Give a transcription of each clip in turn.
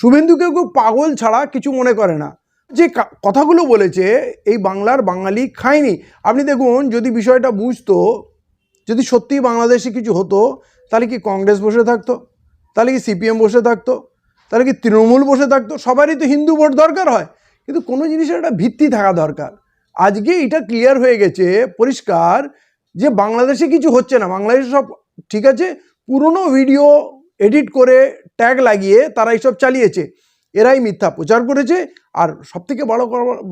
শুভেন্দুকে কেউ পাগল ছাড়া কিছু মনে করে না। যে কথাগুলো বলেছে, এই বাংলার বাঙালি খায়নি। আপনি দেখুন, যদি বিষয়টা বুঝতো, যদি সত্যিই বাংলাদেশে কিছু হতো, তাহলে কি কংগ্রেস বসে থাকতো? তাহলে কি সিপিএম বসে থাকতো? তাহলে কি তৃণমূল বসে থাকতো? সবারই তো হিন্দু ভোট দরকার হয়। কিন্তু কোনো জিনিসের একটা ভিত্তি থাকা দরকার। আজকে এটা ক্লিয়ার হয়ে গেছে, পরিষ্কার, যে বাংলাদেশে কিছু হচ্ছে না। বাংলাদেশে সব ঠিক আছে, পুরনো ভিডিও এডিট করে ট্যাগ লাগিয়ে তারা এইসব চালিয়েছে। এরাই মিথ্যা প্রচার করেছে। আর সবথেকে বড়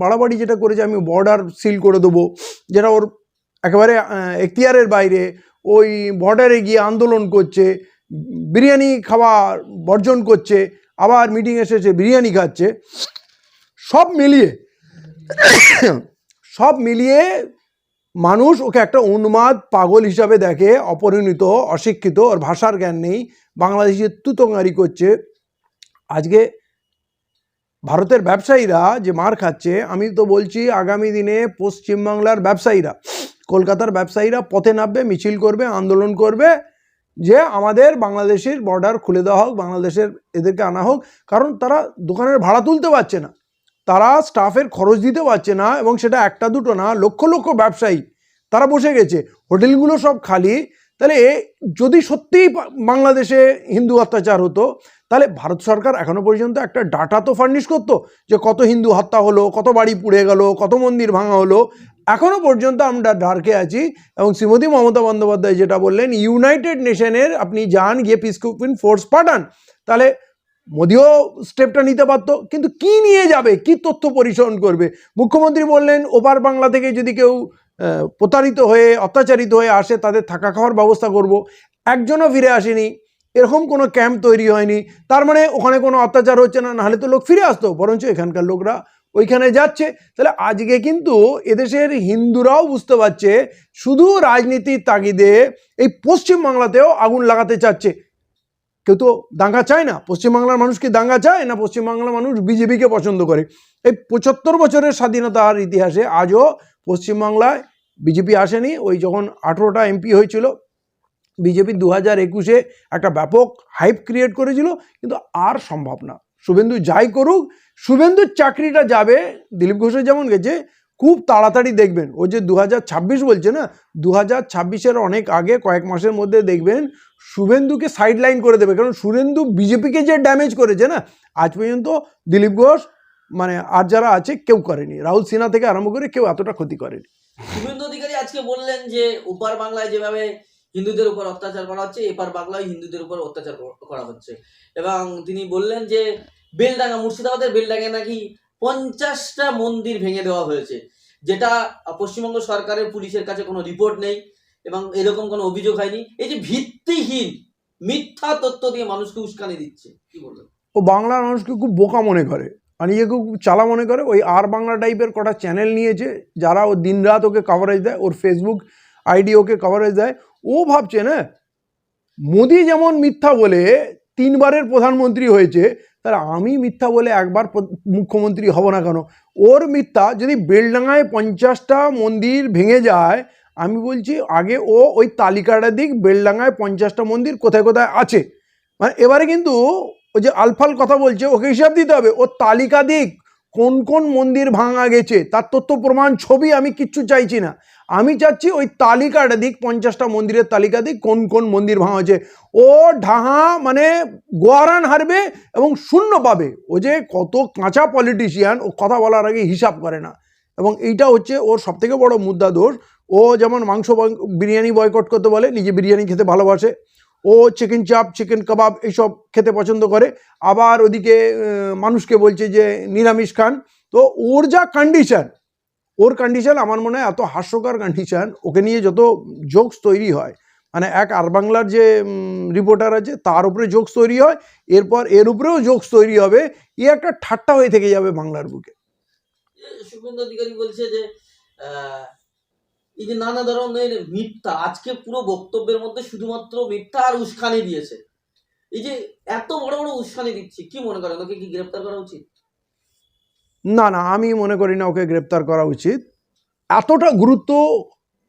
বাড়াবাড়ি যেটা করেছে, আমি বর্ডার সিল করে দেবো। যেটা ওর একেবারে এখতিয়ারের বাইরে। ওই বর্ডারে গিয়ে আন্দোলন করছে, বিরিয়ানি খাওয়া বর্জন করছে, আবার মিটিং এসেছে, বিরিয়ানি খাচ্ছে। সব মিলিয়ে সব মিলিয়ে মানুষ ওকে একটা উন্মাদ পাগল হিসাবে দেখে, অপরিণত, অশিক্ষিত, ওর ভাষার জ্ঞান নেই। বাংলাদেশের তুতঙ্গারি করছে। আজকে ভারতের ব্যবসায়ীরা যে মার খাচ্ছে, আমি তো বলছি আগামী দিনে পশ্চিমবাংলার ব্যবসায়ীরা, কলকাতার ব্যবসায়ীরা পথে নামবে, মিছিল করবে, আন্দোলন করবে, যে আমাদের বাংলাদেশের বর্ডার খুলে দেওয়া হোক, বাংলাদেশের এদেরকে আনা হোক, কারণ তারা দোকানের ভাড়া তুলতে পারছে না। তারা স্টাফের খরচ দিতে পারছে না এবং সেটা একটা দুটো না, লক্ষ লক্ষ ব্যবসায়ী, তারা বসে গেছে। হোটেলগুলো সব খালি তাহলে যদি সত্যিই বাংলাদেশে হিন্দু অত্যাচার হতো, তাহলে ভারত সরকার এখনও পর্যন্ত একটা ডাটা তো ফার্নিশ করতো যে কত হিন্দু হত্যা হলো, কত বাড়ি পুড়ে গেল, কত মন্দির ভাঙা হলো। এখনও পর্যন্ত আমরা ডার্কে আছি এবং শ্রীমতী মমতা বন্দ্যোপাধ্যায় যেটা বললেন ইউনাইটেড নেশনের আপনি যান, গিয়ে পিসকুপিন ফোর্স পাঠান। তাহলে মোদিও স্টেপটা নিতে পারতো, কিন্তু কি নিয়ে যাবে? কি তথ্য পরিশোধন করবে? মুখ্যমন্ত্রী বললেন, ওপার বাংলা থেকে যদি কেউ প্রতারিত হয়ে, অত্যাচারিত হয়ে আসে, তাদের থাকা খাওয়ার ব্যবস্থা করব। একজনও ফিরে আসেনি। এরকম কোনো ক্যাম্প তৈরি হয়নি। তার মানে ওখানে কোনো অত্যাচার হচ্ছে না, নাহলে তো লোক ফিরে আসতো। বরঞ্চ এখানকার লোকরা ওইখানে যাচ্ছে। তাহলে আজকে কিন্তু এদেশের হিন্দুরাও বুঝতে পারছে, শুধু রাজনীতির তাগিদে এই পশ্চিমবাংলাতেও আগুন লাগাতে চাচ্ছে। কেউ তো দাঙ্গা চায় না? পশ্চিমবাংলার মানুষ কি দাঙ্গা চায় না পশ্চিমবাংলার মানুষ বিজেপিকে পছন্দ করে? এই পঁচাত্তর বছরের স্বাধীনতার ইতিহাসে আজও পশ্চিমবাংলায় বিজেপি আসেনি, ওই যখন আঠেরোটা এমপি হয়েছিল, বিজেপি দু হাজার একুশে একটা ব্যাপক হাইপ ক্রিয়েট করেছিল, কিন্তু আর সম্ভব না। শুভেন্দু যাই করুক, শুভেন্দুর চাকরিটা যাবে, দিলীপ ঘোষের যেমন গেছে, খুব তাড়াতাড়ি দেখবেন। ও যে দু হাজার ছাব্বিশ বলছে না দু হাজার অনেক আগে, কয়েক মাসের মধ্যে দেখবেন, শুভেন্দুকে সাইডলাইন করে দেবে। কারণ শুভেন্দু বিজেপিকে যে ড্যামেজ করেছে না, আজ পর্যন্ত দিলীপ ঘোষ মানে আর যারা আছে, কেউ করেনি। রাহুল সিনহা থেকে আরম্ভ করে কেউ এতটা ক্ষতি করেনি। শুভেন্দু অধিকারী আজকে বললেন যে, ওপার বাংলায় যেভাবে হিন্দুদের উপর অত্যাচার করা হচ্ছে, এপার বাংলায় হিন্দুদের উপর অত্যাচার করা হচ্ছে। এবং তিনি বললেন যে, বেলডাঙ্গা, মুর্শিদাবাদের বেলডাঙ্গায় নাকি পঞ্চাশটা মন্দির ভেঙে দেওয়া হয়েছে, যেটা পশ্চিমবঙ্গ সরকারের পুলিশের কাছে কোনো রিপোর্ট নেই এবং এরকম কোনো অভিযোগ হয়নি। এই যে ভিত্তিহীন, মিথ্যা তথ্য দিয়ে মানুষকে উস্কানি দিচ্ছে, কি বলবেন? ও বাংলার মানুষকে খুব বোকা মনে করে। নিজেকে খুব চালা মনে করে, ওই আর বাংলা টাইপের কটা চ্যানেল নিয়েছে, যারা ও দিনরাত ওকে কভারেজ দেয়, ওর ফেসবুক আইডি ওকে কভারেজ দেয়, ও ভাবছে না মোদি যেমন মিথ্যা বলে তিনবারের প্রধানমন্ত্রী হয়েছে, তাহলে আমি মিথ্যা বলে একবার মুখ্যমন্ত্রী হব না কেন? ওর মিথ্যা যদি বেলডাঙায় পঞ্চাশটা মন্দির ভেঙে যায়, আমি বলছি, আগে ও ওই তালিকাটা দিক বেলডাঙায় পঞ্চাশটা মন্দির কোথায় কোথায় আছে? মানে এবারে কিন্তু ওই যে আলফাল কথা বলছে, ওকে হিসাব দিতে হবে। ওর তালিকা দিক, কোন কোন মন্দির ভাঙা গেছে, তার তথ্য, প্রমাণ, ছবি আমি কিচ্ছু চাইছি না। আমি চাচ্ছি ওই তালিকাটা দিক, পঞ্চাশটা মন্দিরের তালিকা দিক, কোন কোন মন্দির ভাঙা হয়েছে ও ঢাহা মানে গোয়ারান হারবে এবং শূন্য পাবে। ও যে কত কাঁচা পলিটিশিয়ান ও কথা বলার আগে হিসাব করে না। এবং এইটা হচ্ছে ওর সবথেকে বড় মুদ্রা দোষ। ও যেমন মাংস বিরিয়ানি বয়কট করতে বলে, নিজে বিরিয়ানি খেতে ভালোবাসে। ও চিকেন চাপ চিকেন কাবাব এইসব খেতে পছন্দ করে। আবার ওদিকে মানুষকে বলছে যে, নিরামিষ খান। তো ওর যা কন্ডিশন ওর কন্ডিশন আমার মনে হয় এত হাস্যকর কন্ডিশন ওকে নিয়ে যত জোকস তৈরি হয় মানে এক আর বাংলার যে রিপোর্টার আছে, তার উপরে জোকস তৈরি হয়, এরপর এর উপরেও জোকস তৈরি হবে, এ একটা ঠাট্টা হয়ে থেকে যাবে বাংলার বুকে। শুভেন্দু অধিকারী বলছে যে এই যে নানা ধরনের মিথ্যা, আজকে পুরো বক্তব্যের মধ্যে শুধুমাত্র মিথ্যা আর উস্কানি দিয়েছে। এই যে এত বড় বড় উস্কানি দিচ্ছে, কি মনে করেন? ওকে কি গ্রেপ্তার করা উচিত? না না, আমি মনে করি না ওকে গ্রেপ্তার করা উচিত। এতটা গুরুত্ব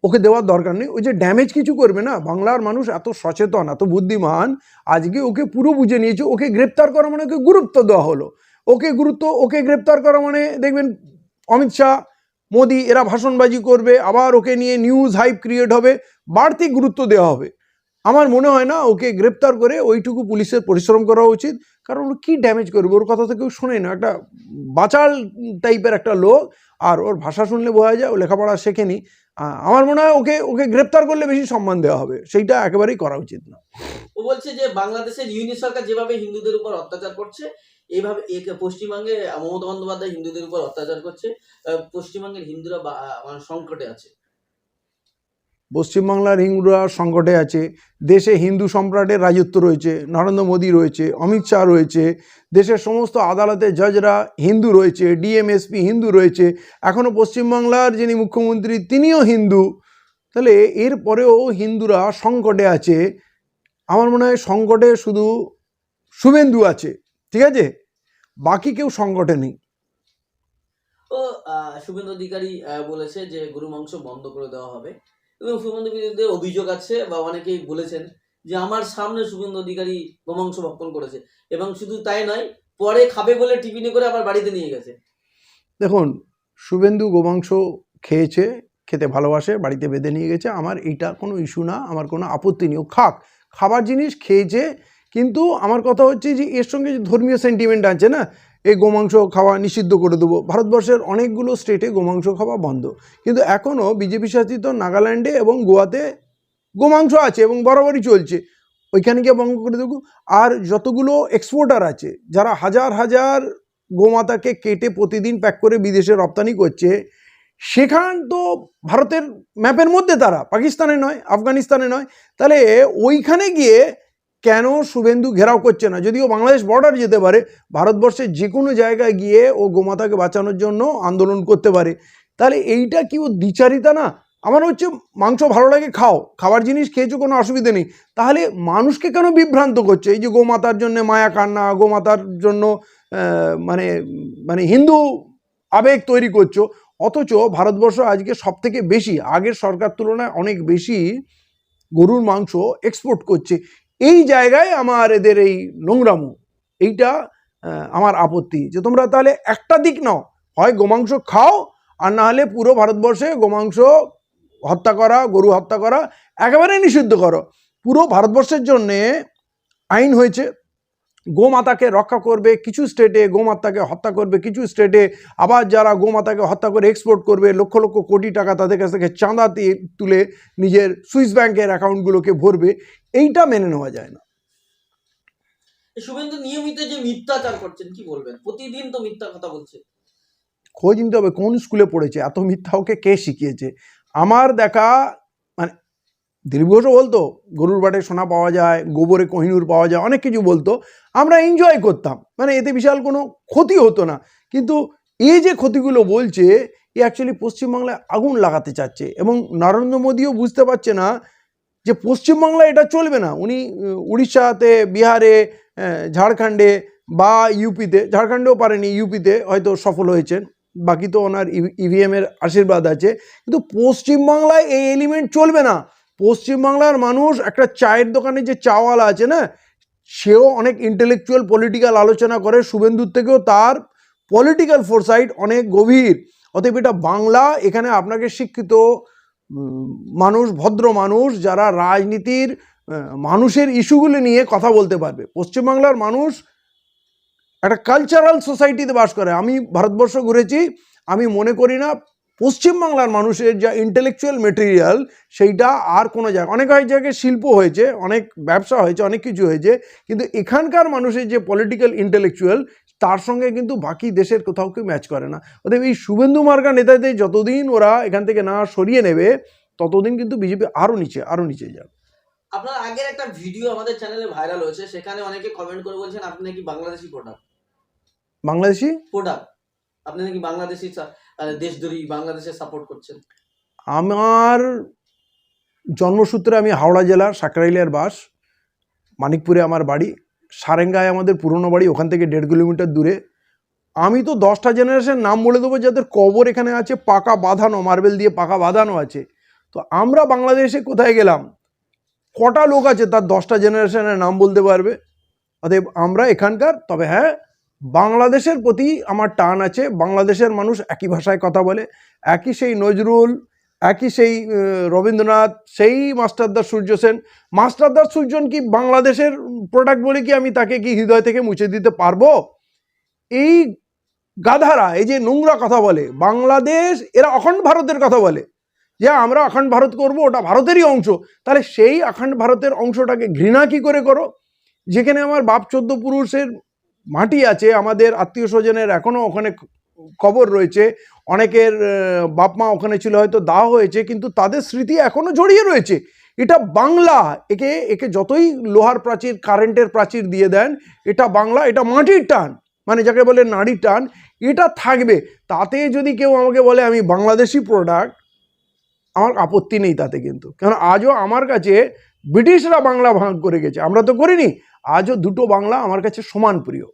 ওকে দেওয়ার দরকার নেই। ওই যে ড্যামেজ কিছু করবে না? বাংলার মানুষ এত সচেতন, এত বুদ্ধিমান, আজকে ওকে পুরো বুঝে নিয়েছে, ওকে গ্রেপ্তার করা মানে ওকে গুরুত্ব দেওয়া হলো। ওকে গুরুত্ব, ওকে গ্রেপ্তার করা মানে দেখবেন অমিত শাহ মোদি এরা ভাষণবাজি করবে, আবার ওকে নিয়ে নিউজ হাইপ ক্রিয়েট হবে, বাড়তি গুরুত্ব দেওয়া হবে। আমার মনে হয় না ওকে গ্রেপ্তার করে ওইটুকু পুলিশের পরিশ্রম করা উচিত, কারণ ও কী ড্যামেজ করবে, ওর কথা তো কেউ শোনে না। একটা বাচাল টাইপের একটা লোক, আর ওর ভাষা শুনলে বোঝা যায়, ও লেখাপড়া শেখেনি। আমার মনে হয় ওকে ওকে গ্রেপ্তার করলে বেশি সম্মান দেওয়া হবে, সেইটা একেবারেই করা উচিত না। ও বলছে যে বাংলাদেশের ইউনি সরকার যেভাবে হিন্দুদের উপর অত্যাচার করছে এইভাবে পশ্চিমবঙ্গে মমতা বন্দ্যোপাধ্যায় হিন্দুদের উপর অত্যাচার করছে পশ্চিমবঙ্গের হিন্দুরা মানে সংকটে আছে। পশ্চিমবাংলার হিন্দুরা সংকটে আছে, দেশে হিন্দু সম্রাটের রাজত্ব রয়েছে, নরেন্দ্র মোদী রয়েছে, অমিত শাহ রয়েছে, দেশের সমস্ত আদালতে জজরা হিন্দু রয়েছে, ডিএমএসপি হিন্দু রয়েছে এখনও পশ্চিমবাংলার যিনি মুখ্যমন্ত্রী তিনিও হিন্দু। তাহলে এরপরেও হিন্দুরা সংকটে আছে, আমার মনে হয় সংকটে শুধু শুভেন্দু আছে। ঠিক আছে? বাকি কেউ সংকটে নেই। ও শুভেন্দু অধিকারী বলেছে যে গরু মাংস বন্ধ করে দেওয়া হবে। এবং শুভেন্দু বিরুদ্ধে অভিযোগ আছে বা অনেকেই বলেছেন যে আমার সামনে শুভেন্দু অধিকারী গোমাংস ভক্ষণ করেছে। এবং শুধু তাই নয় পরে খাবে বলে টিফিনে করে আবার বাড়িতে নিয়ে গেছে। দেখুন শুভেন্দু গোমাংস খেয়েছে খেতে ভালোবাসে বাড়িতে বেঁধে নিয়ে গেছে। আমার এইটা কোনো ইস্যু না আমার কোনো আপত্তি নেই। ও খাক খাবার জিনিস খেয়েছে কিন্তু আমার কথা হচ্ছে যে এর সঙ্গে যে ধর্মীয় সেন্টিমেন্ট আছে না, এই গোমাংস খাওয়া নিষিদ্ধ করে দেবো। ভারতবর্ষের অনেকগুলো স্টেটে গোমাংস খাওয়া বন্ধ। কিন্তু এখনও বিজেপি শাসিত নাগাল্যান্ডে এবং গোয়াতে গোমাংস আছে এবং বরাবরই চলছে। ওইখানে গিয়ে বন্ধ করে দেবো। আর যতগুলো এক্সপোর্টার আছে, যারা হাজার হাজার গোমাতাকে কেটে প্রতিদিন প্যাক করে বিদেশে রপ্তানি করছে, সেখান তো ভারতের ম্যাপের মধ্যে তারা। পাকিস্তানে নয়, আফগানিস্তানে নয়। তাহলে ওইখানে গিয়ে কেন শুভেন্দু ঘেরাও করছে না? যদিও বাংলাদেশ বর্ডার যেতে পারে, ভারতবর্ষের যে কোনো জায়গায় গিয়ে ও গোমাতাকে বাঁচানোর জন্য আন্দোলন করতে পারে। তাহলে এইটা কি ও দ্বিচারিতা না? আমার হচ্ছে মাংস ভালো লাগে, খাও। খাবার জিনিস খেয়েছো, কোনো অসুবিধা নেই। তাহলে মানুষকে কেন বিভ্রান্ত করছে? এই যে গোমাতার জন্য মায়া কান্না, গোমাতার জন্য মানে মানে হিন্দু আবেগ তৈরি করছ, অথচ ভারতবর্ষ আজকে সব থেকে বেশি, আগের সরকার তুলনায় অনেক বেশি গরুর মাংস এক্সপোর্ট করছে। এই জায়গায় আমার এদের এই নোংরামো, এইটা আমার আপত্তি। যে তোমরা তাহলে একটা দিক নাও, হয় গোমাংস খাও, আর না হলে পুরো ভারতবর্ষে গোমাংস হত্যা করা, গরু হত্যা করা, একেবারে নিষিদ্ধ করো। পুরো ভারতবর্ষের জন্যে আইন হয়েছে গোমাতাকে রক্ষা করবে কিছু স্টেটে গোমাতাকে হত্যা করবে কিছু স্টেটে আবার যারা গোমাতাকে হত্যা করে এক্সপোর্ট করবে লক্ষ লক্ষ কোটি টাকা তাদের কাছ থেকে চাঁদা তুলে নিজের সুইস ব্যাংকের অ্যাকাউন্টগুলোকে ভরবে এইটা মেনে নেওয়া যায় না। শুভেন্দু নিয়মিত যে মিথ্যাচার করছেন কি বলবেন? প্রতিদিন তো মিথ্যা কথা বলছে। খোঁজ নিতে হবে কোন স্কুলে পড়েছে এত মিথ্যা ওকে কে শিখিয়েছে? আমার দেখা দিলীপ ঘোষও বলতো, গরুর বাটে সোনা পাওয়া যায়, গোবরে কোহিনুর পাওয়া যায়, অনেক কিছু বলতো। আমরা এনজয় করতাম। মানে এতে বিশাল কোনো ক্ষতি হতো না। কিন্তু এই যে ক্ষতিগুলো বলছে, এ অ্যাকচুয়ালি পশ্চিমবাংলায় আগুন লাগাতে চাচ্ছে। এবং নরেন্দ্র মোদীও বুঝতে পারছে না যে পশ্চিমবাংলায় এটা চলবে না। উনি উড়িষ্যাতে, বিহারে ঝাড়খণ্ডে বা ইউপিতে, ঝাড়খণ্ডেও পারেনি, ইউপিতে হয়তো সফল হয়েছেন। বাকি তো ওনার ইভিএমের আশীর্বাদ আছে। কিন্তু পশ্চিমবাংলায় এই এলিমেন্ট চলবে না। পশ্চিমবাংলার মানুষ একটা চায়ের দোকানে যে চাওয়ালা আছে না, সেও অনেক ইন্টেলেকচুয়াল পলিটিক্যাল আলোচনা করে। শুভেন্দুর থেকেও তার পলিটিক্যাল ফোরসাইট অনেক গভীর। অতএব এটা বাংলা, এখানে আপনাকে শিক্ষিত মানুষ, ভদ্র মানুষ, যারা রাজনীতির মানুষের ইস্যুগুলি নিয়ে কথা বলতে পারবে। পশ্চিমবাংলার মানুষ একটা কালচারাল সোসাইটিতে বাস করে। আমি ভারতবর্ষ ঘুরেছি, আমি মনে করি না পশ্চিমবাংলার মানুষের যা ইন্টেলেকচুয়াল মেটেরিয়াল সেইটা আর কোনো জায়গায় অনেক অনেক জায়গায় শিল্প হয়েছে অনেক ব্যবসা হয়েছে অনেক কিছু হয়েছে কিন্তু এখানকার মানুষের যে পলিটিক্যাল ইন্টেলেকচুয়াল তার সঙ্গে কিন্তু বাকি দেশের কোথাও কেউ ম্যাচ করে না। অতএব এই শুভেন্দু মার্কা নেতাদের যতদিন ওরা এখান থেকে না সরিয়ে নেবে ততদিন কিন্তু বিজেপি আরও নিচে আরও নিচে যাবে। আপনার আগের একটা ভিডিও আমাদের চ্যানেলে ভাইরাল হয়েছে সেখানে অনেকে কমেন্ট করে বলছেন আপনি নাকি বাংলাদেশি প্রোডাক্ট বাংলাদেশি? প্রোডাক্ট আপনি নাকি বাংলাদেশি দেশদ্রোহী বাংলাদেশে সাপোর্ট করছেন? আমার জন্মসূত্রে আমি হাওড়া জেলার সাকরাইলিয়ার বাস, মানিকপুরে আমার বাড়ি, সারেঙ্গায় আমাদের পুরনো বাড়ি, ওখান থেকে দেড় কিলোমিটার দূরে। আমি তো দশটা জেনারেশন নাম বলে দেবো যাদের কবর এখানে আছে, পাকা বাঁধানো মার্বেল দিয়ে পাকা বাঁধানো আছে। তো আমরা বাংলাদেশে কোথায় গেলাম? কটা লোক আছে তার দশটা জেনারেশনের নাম বলতে পারবে? অতএব আমরা এখানকার, তবে হ্যাঁ বাংলাদেশের প্রতি আমার টান আছে, বাংলাদেশের মানুষ একই ভাষায় কথা বলে, একই সেই নজরুল, একই সেই রবীন্দ্রনাথ, সেই মাস্টারদার সূর্য সেন। মাস্টারদার সূর্যন কি বাংলাদেশের প্রোডাক্ট বলে কি আমি তাকে কি হৃদয় থেকে মুছে দিতে পারব? এই গাধারা, এই যে নোংরা কথা বলে, বাংলাদেশ, এরা অখণ্ড ভারতের কথা বলে। যে আমরা অখণ্ড ভারত করব, ওটা ভারতেরই অংশ। তাহলে সেই অখণ্ড ভারতের অংশটাকে ঘৃণা কি করে করো? যেখানে আমার বাপ চোদ্দ পুরুষের মাটি আছে, আমাদের আত্মীয় স্বজনের এখনও ওখানে কবর রয়েছে, অনেকের বাপ মা ওখানে ছিল, হয়তো দাহ হয়েছে, কিন্তু তাদের স্মৃতি এখনও জড়িয়ে রয়েছে। এটা বাংলা, একে একে যতই লোহার প্রাচীর, কারেন্টের প্রাচীর দিয়ে দেন, এটা বাংলা, এটা মাটির টান। মানে যাকে বলে নাড়ির টান, এটা থাকবে। তাতে যদি কেউ আমাকে বলে, আমি বাংলাদেশি প্রোডাক্ট আমার আপত্তি নেই তাতে কিন্তু। কারণ আজও আমার কাছে ব্রিটিশরা বাংলা ভাগ করে গেছে। আমরা তো করিনি। আজও দুটো বাংলা আমার কাছে সমান প্রিয়।